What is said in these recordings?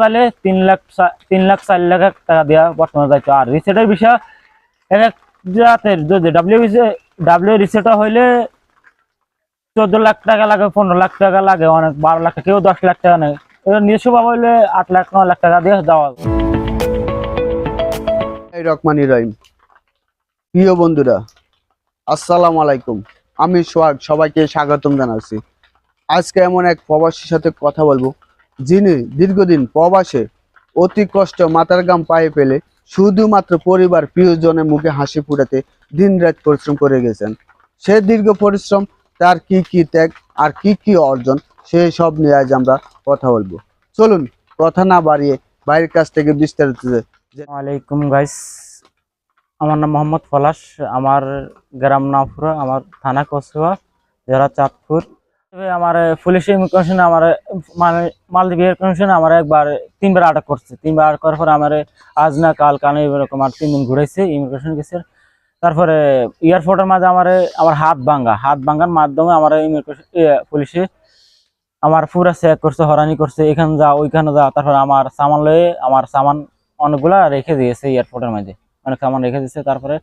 তাহলে তিন লাখ তিন লাখ চার লাখ টাকা দেওয়া বর্তমানে যাইতো আর রিসেটের বিষয়, এক এক জাতের যদি ডাব্লিউ ডাব্লিউ রিসেটটা হইলে চোদ্দ লাখ টাকা লাগে, পনেরো লাখ টাকা লাগে, অনেক বারো লাখ, কেউ দশ লাখ টাকা নেয়। এবার নিজস্ব ভাবে হইলে আট লাখ নয় লাখ টাকা দিয়ে দেওয়া। রকমানি রহিম। প্রিয় বন্ধুরা, আসসালামু আলাইকুম। আমি সোহাগ, সবাইকে স্বাগতম জানাচ্ছি। আজকে এমন এক প্রবাসীর সাথে কথা বলব। যিনি দীর্ঘদিন প্রবাসে অতি কষ্ট মাথার গাম পায়ে ফেলে শুধুমাত্র পরিবার প্রিয়জনের মুখে হাসি ফুটাতে দিনরাত পরিশ্রম করে গেছেন। সে দীর্ঘ পরিশ্রম, তার কি কি ত্যাগ আর কি কি অর্জন, সে সব নিয়ে আজ আমরা কথা বলব। চলুন, কথা না বাড়িয়ে বাইরের কাছ থেকে বিস্তারিত ওয়ালাইকুম গাইস আমার নাম মোহাম্মদ পলাশ আমার গ্রাম নাফুরা আমার থানা কসুয়া, জেলা চাঁদপুর। আমার পুলিশ ইমিগ্রেশন আমার মানে মালদ্বীপ কমিশন আমার একবার, তিনবার আটক করছে। তিনবার আটক করার পরে আমার আজ না কাল কানে এরকম আর তিন দিন ঘুরেছে ইমিগ্রেশন গেছে তারপরে এয়ারপোর্টের মাঝে আমার আমার হাত ভাঙ্গা। হাত ভাঙ্গার মাধ্যমে আমার ইমিগ্রেশন পুলিশে আমার পুরা চেক করছে হরানি করছে, এখানে যা, ওইখানে যা। তারপরে আমার সামান লয়ে, আমার সামান অনেকগুলা রেখে দিয়েছে এয়ারপোর্টের মাঝে। অনেক সামান রেখে দিয়েছে। তারপরে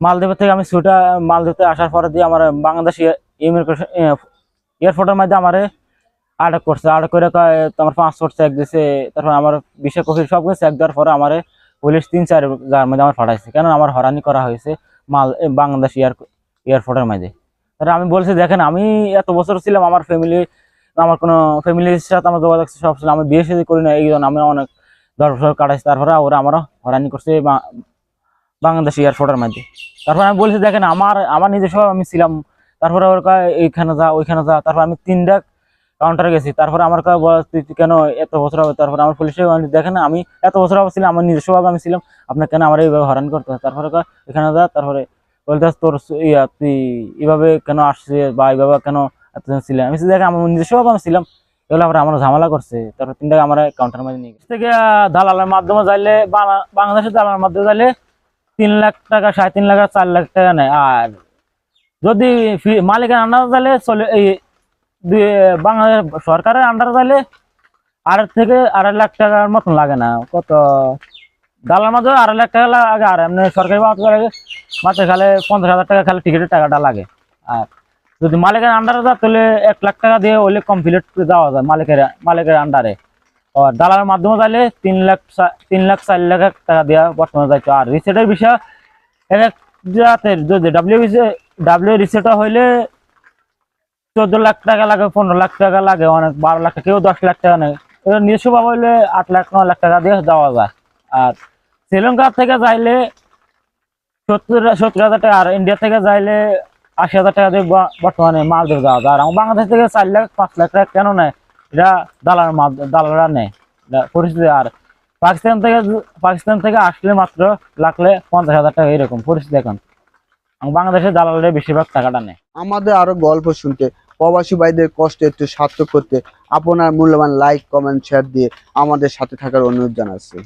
মালদ্বীপের থেকে আমি ছুটা, মালদ্বীপে আসার পরে দিয়ে আমার বাংলাদেশ ইমিগ্রেশন এয়ারপোর্টের মধ্যে আমারে আটক করছে আটক করে তোমার পাসপোর্ট চেক দিছে, তারপর আমার বিশে কফি সব কিছু চেক দেওয়ার পরে আমার পুলিশ তিন চার জায়গার মধ্যে আমার ফাটাইছে কেন আমার হরানি করা হয়েছে মাল বাংলাদেশ এয়ার এয়ারপোর্টের মধ্যে। তারপর আমি বলছি, দেখেন, আমি এত বছর ছিলাম, আমার ফ্যামিলি আমার কোনো ফ্যামিলির সাথে আমার যোগাযোগ সব ছিল, আমি বিয়ে সাথে করি না এই জন্য আমি অনেক দশ বছর কাটাইছি। তারপরে ওরা আমারও হরানি করছে বাংলাদেশ এয়ারপোর্টের মধ্যে। তারপর আমি বলছি, দেখেন, আমার আমার নিজস্ব আমি ছিলাম তারপরে ওর কয় এইখানে যা ওইখানে যা। তারপর আমি তিনটা কাউন্টারে গেছি। তারপরে আমার বলে, তুই কেন এত বছর হবে তারপরে আমার পুলিশে দেখেন আমি এত বছর হবে ছিলাম আমার নিজস্বভাবে আমি ছিলাম। আপনার কেন আমার এইভাবে হরান করতে হয়? তারপরে কয় এখানে যা। তারপরে বলতে তোর ইয়া তুই এইভাবে কেন আসছে বা এইভাবে কেন এতজন ছিলাম আমি দেখেন আমার নিজস্বভাবে আমি ছিলাম। এগুলো আবার আমার ঝামেলা করছে। তারপর তিনটা আমার কাউন্টার মাঝে নিয়ে গেছে। থেকে দালালের মাধ্যমে যাইলে বাংলা- বাংলাদেশের দালালের মাধ্যমে যাইলে তিন লাখ টাকা সাড়ে তিন লাখ চার লাখ টাকা নেয়। আর যদি মালিকের আন্ডার তাহলে চলে এই বাংলাদেশ সরকারের আন্ডার যাইলে আড়াই থেকে আড়াই লাখ টাকার মতন লাগে না। কত? দালার মাধ্যমে আড়াই লাখ টাকা লাগে আর এমনি সরকারি লাগে মাত্র খালে পঞ্চাশ হাজার টাকা খালি টিকিটের টাকাটা লাগে। আর যদি মালিকের আন্ডারে যায় তাহলে এক লাখ টাকা দিয়ে ওইলে কমপ্লিট যাওয়া যায় মালিকের মালিকের আন্ডারে। আর দালালের মাধ্যমে তাহলে তিন লাখ তিন লাখ চার লাখ টাকা দেওয়া বর্তমানে যাইতো আর রিসেটের বিষয়, এক এক জাতের, যদি ডাব্লিউ ডাব্লিউ রিসেটটা হইলে চোদ্দ লাখ টাকা লাগে, পনেরো লাখ টাকা লাগে, অনেক বারো লাখ, কেউ দশ লাখ টাকা নেয়। নিজস্ব ভাবে হইলে আট লাখ, নয় লাখ টাকা দিয়ে দেওয়া যায়। আর শ্রীলঙ্কা থেকে যাইলে সত্তর সত্তর হাজার টাকা, আর ইন্ডিয়া থেকে যাইলে আশি হাজার টাকা দিয়ে বর্তমানে বর্তমানে ধরে যাওয়া যায়। আর বাংলাদেশ থেকে চার লাখ, পাঁচ লাখ টাকা কেন নেয়? এটা দালাল মাধ্যমে দালালরা নেয় পরিস্থিতি। আর পাকিস্তান থেকে পাকিস্তান থেকে আসলে মাত্র লাগলে পঞ্চাশ হাজার টাকা এরকম পরিস্থিতি এখন। বাংলাদেশের দালালের বেশিরভাগ টাকাটা নেয় আমাদের আরও গল্প শুনতে, প্রবাসী ভাইদের কষ্ট একটু সার্থক করতে আপনার মূল্যবান লাইক কমেন্ট শেয়ার দিয়ে আমাদের সাথে থাকার অনুরোধ জানাচ্ছি।